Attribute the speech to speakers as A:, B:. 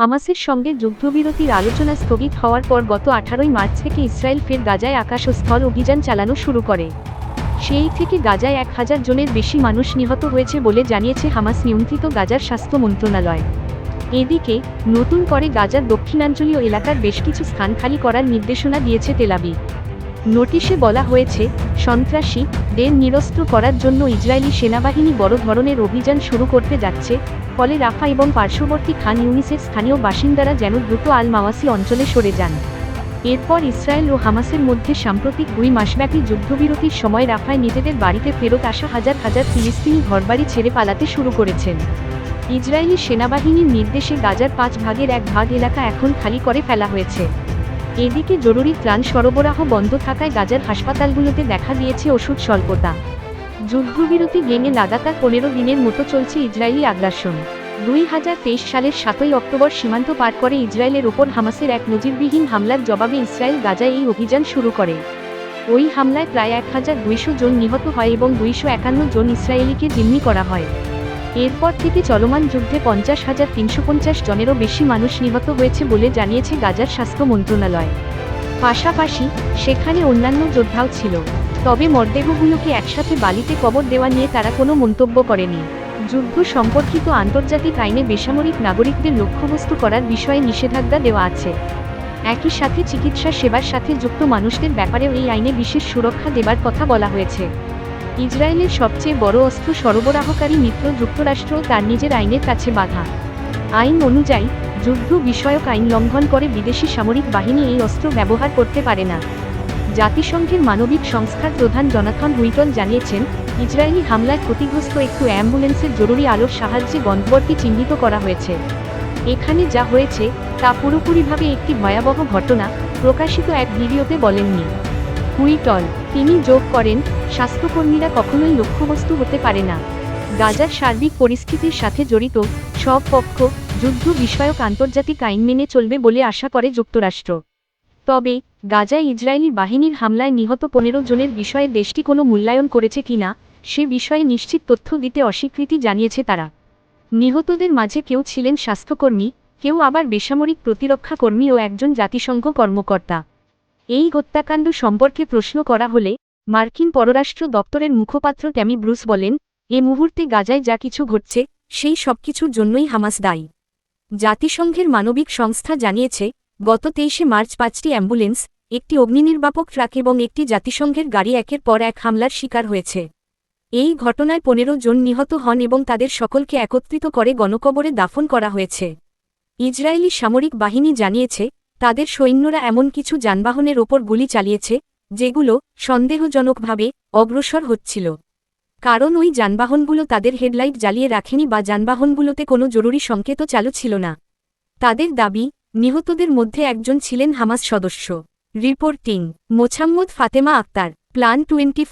A: হামাসের সঙ্গে যুদ্ধবিরতির আলোচনা স্থগিত হওয়ার পর গত আঠারোই মার্চ থেকে ইসরায়েল ফের গাজায় আকাশ ও স্থল অভিযান চালানো শুরু করে। সেই থেকে গাজায় এক হাজার জনের বেশি মানুষ নিহত হয়েছে বলে জানিয়েছে হামাস নিয়ন্ত্রিত গাজার স্বাস্থ্য মন্ত্রণালয়। এদিকে, নতুন করে গাজার দক্ষিণাঞ্চলীয় এলাকার বেশ কিছু স্থান খালি করার নির্দেশনা দিয়েছে তেলাবি নোটিশে বলা হয়েছে, সন্ত্রাসী দের নিরস্ত্র করার জন্য ইসরায়েলি সেনাবাহিনী বড় ধরনের অভিযান শুরু করতে যাচ্ছে, ফলে রাফা এবং পার্শ্ববর্তী খান ইউনিসের স্থানীয় বাসিন্দারা যেন দ্রুত আল মাওয়াসি অঞ্চলে সরে যান। এরপর ইসরায়েল ও হামাসের মধ্যে সাম্প্রতিক দুই মাসব্যাপী যুদ্ধবিরতির সময় রাফায় নিজেদের বাড়িতে ফেরত আসা হাজার হাজার ফিলিস্তিনি ঘরবাড়ি ছেড়ে পালাতে শুরু করেছেন। ইসরায়েলি সেনাবাহিনীর নির্দেশে গাজার পাঁচ ভাগের এক ভাগ এলাকা এখন খালি করে ফেলা হয়েছে। এদিকে জরুরি ত্রাণ সরবরাহ বন্ধ থাকায় গাজার হাসপাতালগুলোতে দেখা দিয়েছে ওষুধ স্বল্পতা। যুদ্ধবিরতি ভেঙে লাগাতার পনেরো দিনের মতো চলছে ইসরায়েলি আগ্রাসন। দুই হাজার তেইশ সালের সাতই অক্টোবর সীমান্ত পার করে ইসরায়েলের ওপর হামাসের এক নজিরবিহীন হামলার জবাবে ইসরায়েল গাজায় এই অভিযান শুরু করে। ওই হামলায় প্রায় এক হাজার দুইশো জন নিহত হয় এবং দুইশো একান্ন জন ইসরায়েলিকে জিম্মি করা হয়। এরপর থেকে চলমান যুদ্ধে পঞ্চাশ হাজার তিনশো পঞ্চাশ জনেরও বেশি মানুষ নিহত হয়েছে বলে জানিয়েছে গাজার স্বাস্থ্য মন্ত্রণালয়। পাশাপাশি, সেখানে অন্যান্য যোদ্ধাও ছিল। তবে মরদেহগুলোকে একসাথে বালিতে কবর দেওয়া নিয়ে তারা কোনো মন্তব্য করেনি। যুদ্ধ সম্পর্কিত আন্তর্জাতিক আইনে বেসামরিক নাগরিকদের লক্ষ্যবস্তু করার বিষয়ে নিষেধাজ্ঞা দেওয়া আছে। একই সাথে চিকিৎসা সেবার সাথে যুক্ত মানুষদের ব্যাপারেও এই আইনে বিশেষ সুরক্ষা দেবার কথা বলা হয়েছে। ইসরায়েলের সবচেয়ে বড় অস্ত্র সরবরাহকারী মিত্র যুক্তরাষ্ট্র তার নিজের আইনের কাছে বাধা। আইন অনুযায়ী, যুদ্ধ বিষয়ক আইন লঙ্ঘন করে বিদেশি সামরিক বাহিনী এই অস্ত্র ব্যবহার করতে পারে না। জাতিসংঘের মানবিক সংস্থার প্রধান জনাথন হুইটন জানিয়েছেন ইসরায়েলি হামলায় ক্ষতিগ্রস্ত একটু অ্যাম্বুলেন্সের জরুরি আলোর সাহায্যে গন্তব্যটি চিহ্নিত করা হয়েছে। এখানে যা হয়েছে, তা পুরোপুরিভাবে একটি ভয়াবহ ঘটনা, প্রকাশিত এক ভিডিওতে বলেননি। হুইটল, তিনি যোগ করেন স্বাস্থ্যকর্মীরা কখনোই লক্ষ্যবস্তু হতে পারে না। গাজার সার্বিক পরিস্থিতির সাথে জড়িত সব পক্ষ যুদ্ধ বিষয়ক আন্তর্জাতিক আইন মেনে চলবে বলে আশা করে যুক্তরাষ্ট্র। তবে গাজায় ইসরায়েলি বাহিনীর হামলায় নিহত পনেরো জনের বিষয়ে দেশটি কোনো মূল্যায়ন করেছে কিনা, সে বিষয়ে নিশ্চিত তথ্য দিতে অস্বীকৃতি জানিয়েছে তারা। নিহতদের মাঝে কেউ ছিলেন স্বাস্থ্যকর্মী, কেউ আবার বেসামরিক প্রতিরক্ষা কর্মী ও একজন জাতিসংঘ কর্মকর্তা। এই হত্যাকাণ্ড সম্পর্কে প্রশ্ন করা হলে মার্কিন পররাষ্ট্র দপ্তরের মুখপাত্র ট্যামি ব্রুস বলেন, এ মুহূর্তে গাজায় যা কিছু ঘটছে, সেই সবকিছুর জন্যই হামাস দায়ী। জাতিসংঘের মানবিক সংস্থা জানিয়েছে, গত তেইশে মার্চ পাঁচটি অ্যাম্বুলেন্স, একটি অগ্নিনির্বাপক ট্রাক এবং একটি জাতিসংঘের গাড়ি একের পর এক হামলার শিকার হয়েছে। এই ঘটনায় পনেরো জন নিহত হন এবং তাদের সকলকে একত্রিত করে গণকবরে দাফন করা হয়েছে। ইসরায়েলি সামরিক বাহিনী জানিয়েছে, তাদের সৈন্যরা এমন কিছু যানবাহনের ওপর গুলি চালিয়েছে যেগুলো সন্দেহজনকভাবে অগ্রসর হচ্ছিল। কারণ ওই যানবাহনগুলো তাদের হেডলাইট জ্বালিয়ে রাখেনি বা যানবাহনগুলোতে কোনো জরুরি সংকেতও চালু ছিল না। তাদের দাবি, নিহতদের মধ্যে একজন ছিলেন হামাস সদস্য। Reporting, Mosammat Fatema Akter plan twenty